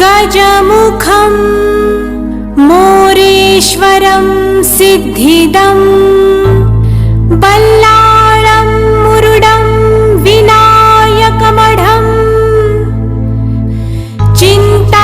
गजमुखम् मोरेश्वरं सिद्धिदम् बल्लाळं मुरुडं विनायकमढं चिन्ता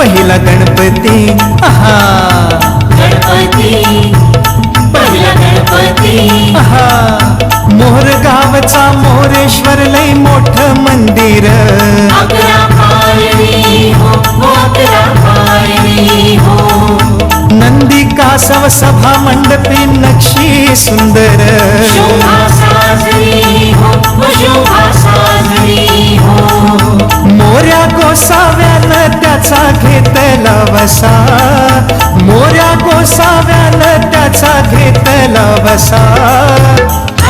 पहिला गणपती. आहा. गणपती. पहिला गणपती. आहा. मोर गावचा मोरेश्वर लय मोठ मंदिर. अकरा पायरी हो हो अकरा पायरी हो. नंदिका सव सभा मंडपी नक्षी सुंदर. वसा मोऱ्या गोसाव्यानं त्याचा घेतला वसा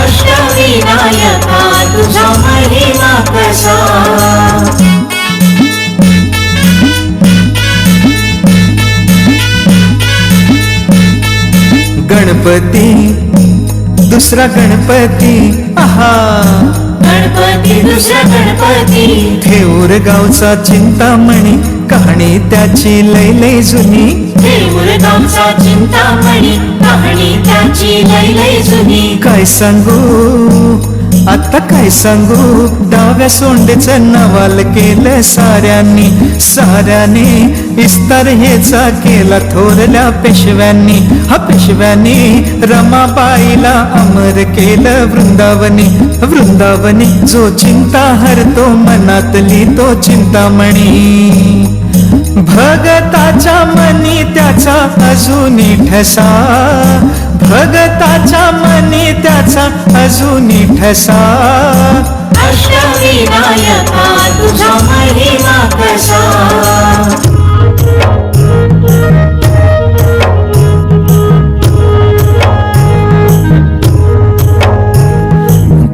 अष्टविनायका तुझा महिमा कसा गणपती दुसरा गणपती आहा. गणपती दुसरा गणपती. थेऊर गावचा चिंतामणी कहाणी त्याची लय लय जुनी. देऊळ गावचा चिंतामणी कहाणी त्याची लय लय जुनी. काय सांगू? आता काय सांगू? डाव्या सोंडेचं नवाल केलं साऱ्यांनी. साऱ्याने इस्तार हेचा केला थोरल्या पेशव्यांनी. हा पेशव्यांनी रमाबाईला अमर केलं वृंदावनी. वृंदावनी जो चिंता हरतो मनातली तो चिंतामणी. भगताच्या मनी त्याचा अजूनी ठसा. भगताच्या मनी त्याचा अजूनी ठसा. अष्टविनायका तुझा महिमा कसा?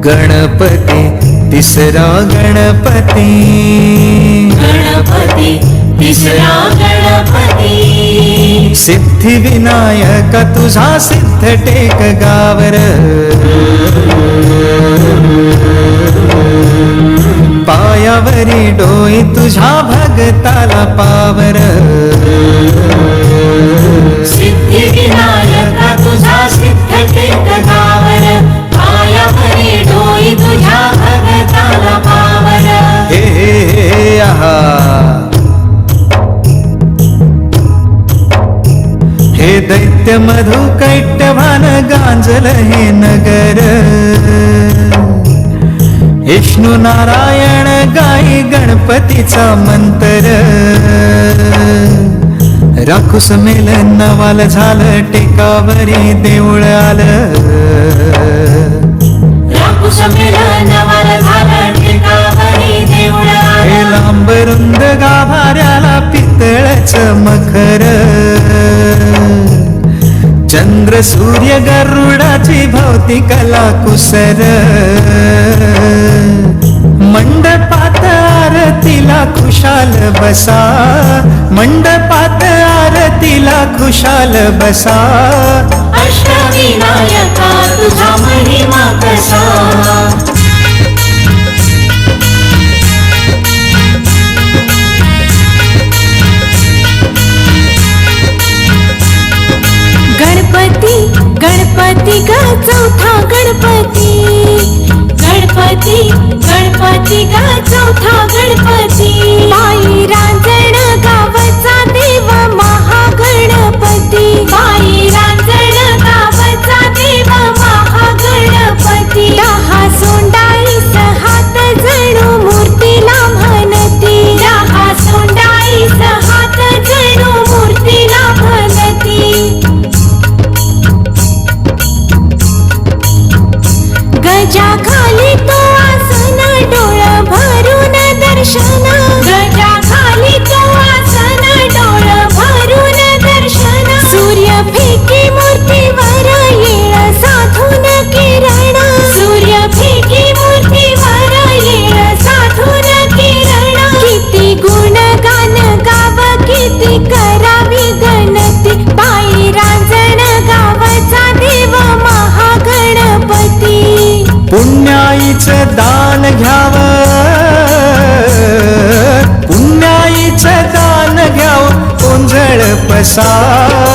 गणपती तिसरा गणपती. गणपती तिसरा गणपती सिद्धिविनायक तुझा सिद्ध टेक गावर। पायावरी डोई तुझ्या भगताला पावर। सिद्धिविनायका। तुझा मधु कैट्यभान गांजल हे नगर। विष्णू नारायण गाई गणपतीचा मंत्र। राखूस मेल नवाल झालं टेकावरी देऊळ आलं। राकुश मिलनवर झालं टिकावरी देऊळ हे आलं. लांब रुंद गाभाऱ्याला पितळच मखर। चंद्र सूर्य गरुडाची भोवती कला कुसर मंडपात आरतीला खुशाल बसा. मंडपात आरतीला खुशाल बसा. अष्टविनायका तुझा महिमा कसा? गणपती ग चौथा गणपती. गणपती गणपती ग 一生 बसा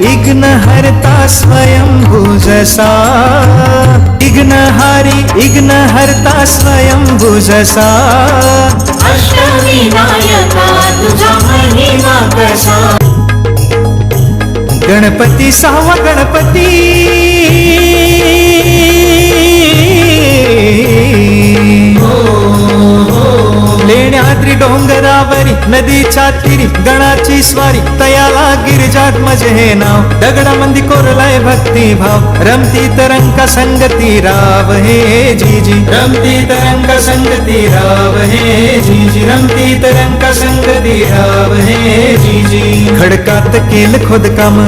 इग्नहारी इग्न हरता स्वयंभुजसा इग्नहारी इग्न हरता स्वयंभुजसा अष्टविनायका तुझा महिमा कसा। गणपती सहावा गणपती। लेण्याद्री डोंगरावरी नदीच्या तिरी गणाची स्वारी तयाला गिरिजात मजे हे नाव दगडामंदी कोरलाय भक्ती भाव। रमती तरंग संगती राव हे जीजी। रमती तरंग संगती राव हे जीजी। रमती तरंग संगती राव हे जीजी। खडकात केल खोदकाम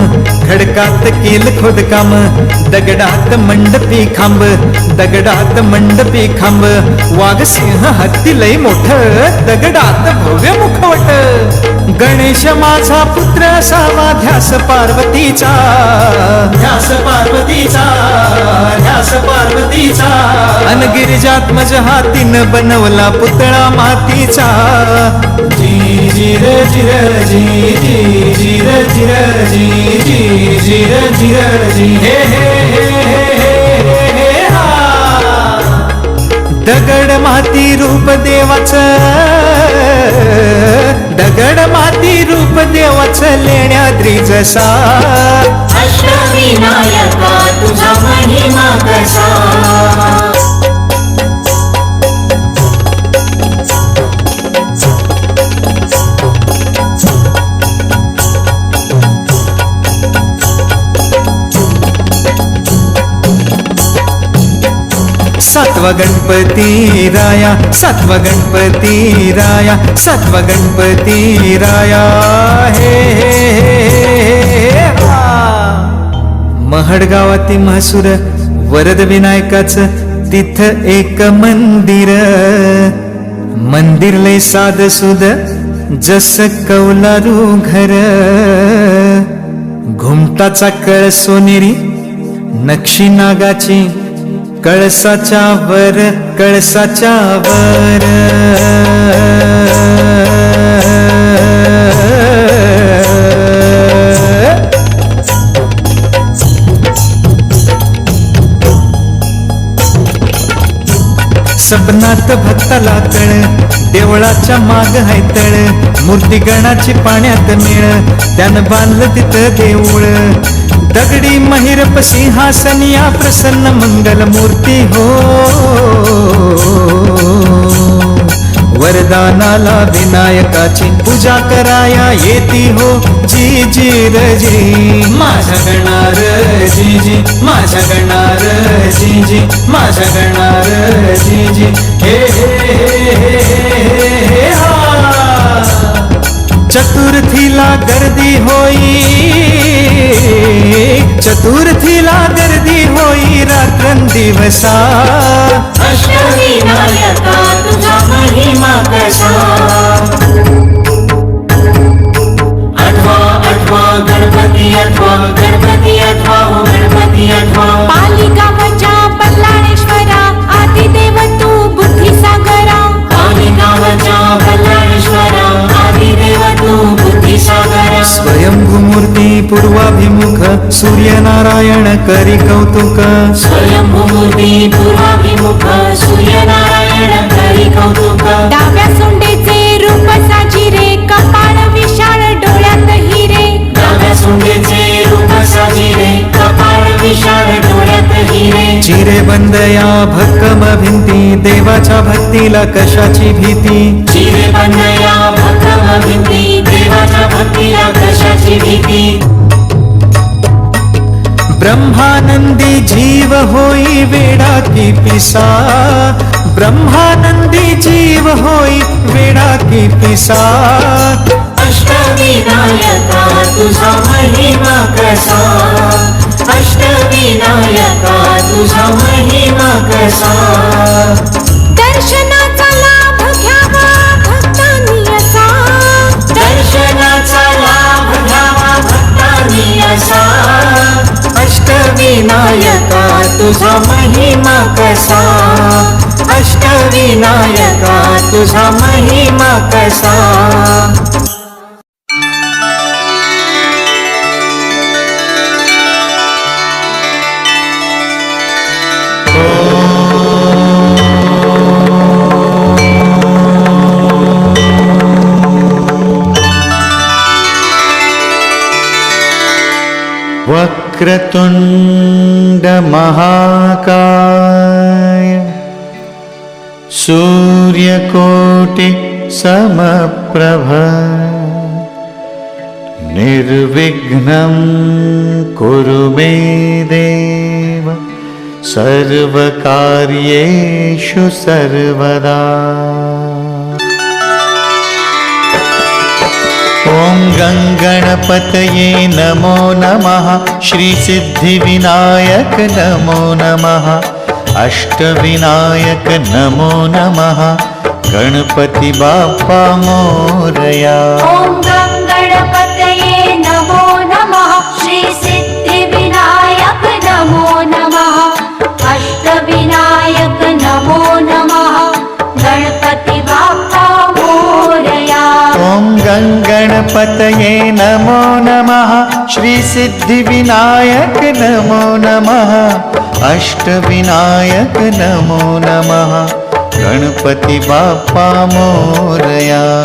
खडकात केल खोदकाम दगडात मंडपी खांब दगडात मंडपी खांब। वाघ सिंह हत्ती लय मोठ दगडात भव्य मुखवट। गणेश माझा पुत्र असावा ध्यास पार्वतीचा। ध्यास पार्वतीचा ध्यास पार्वतीचा. अन गिरिजात्मज हातीन बनवला पुतळा मातीचा. जी जिर जिर जी जी जिर जिर जी जी जिर जिर जी हे हा. दगड माती रूप देवाच. दगड माती रूप देवाच लेण्याद्री जसा अष्टविनायका गणपती राया सातवा गणपती राया सातवा गणपती राया हे हे, म्हसूर वरद विनायकाच तिथ एक मंदिर. मंदिर लय साध सुद जस कौलारू घर. घुमटाचा कळ सोनेरी नक्षी नागाची कळसाच्या वर कळसाच्या वर सपनात भक्ताला कळ देवळाच्या माग हाय तळ मूर्ती गणाची पाण्यात मिळ त्यानं बांधलं तिथं देऊळ. दगडी महिरप सिंहासनिया प्रसन्न मंगल मूर्ती हो. वरदानाला विनायकाची पूजा कराया येती हो. जी जी र जी माझ्या गणार जी जी माझ्या गणार जी जी माझ्या गणार जी जी हे हे हे चतुर्थीला गर्दी होई. चतुर्थीला गर्दी होई रात्रंदिवसा. तुझा महिमा कसा अठवा अठवा गणपति अठवा गणपति अठवा गणपति पालिका वचा तू बुद्धि सागरा पालिका वचा तू बुद्धि सागरा पूर्वाभिमुख सूर्यनारायण करी कौतुक स्वयंभूमूर्ती पूर्वाभिमुख सूर्यनारायण। डाव्या सोंडेचे रूप साजिरे कपाळ विशाळ डोळ्यात हिरे. डाव्या सोंडेचे रूप साजिरे कपाळ विशाल डोळ्यात हिरे. चिरे बंद या भक्कम भिंती देवाच्या भक्तीला कशाची भीती? चिरे बंदया भक्कम भिंती देवाच्या भक्तीला कशाची भीती? ब्रह्मानंदी जीव होई वेडा की पिसा ब्रह्मानंदी जीव होई वेडा की पिसा अष्टविनायका तुझा महिमा कसा? अष्टविनायका तुझा महिमा कसा? तुझा महिमा कसा? महाकाय सूर्यकोटि समप्रभ। निर्विघ्नं कुरु मे देव। सर्वकार्येषु सर्वदा। ॐ गङ्गणपतये नमो नमः। श्रीसिद्धिविनायक नमो नमः अष्टविनायक नमो नमः। गणपति बाप्पा मोरया। ॐ गणपतये नमो नमः। श्री सिद्धिविनायक नमो नमः। अष्टविनायक नमो नमः। गणपति बाप्पा मोरया। ॐ गङ्गणपतये नमो नमः। श्रीसिद्धिविनायक नमो नमः अष्टविनायक नमो नमः. गणपति बाप्पा मोरया.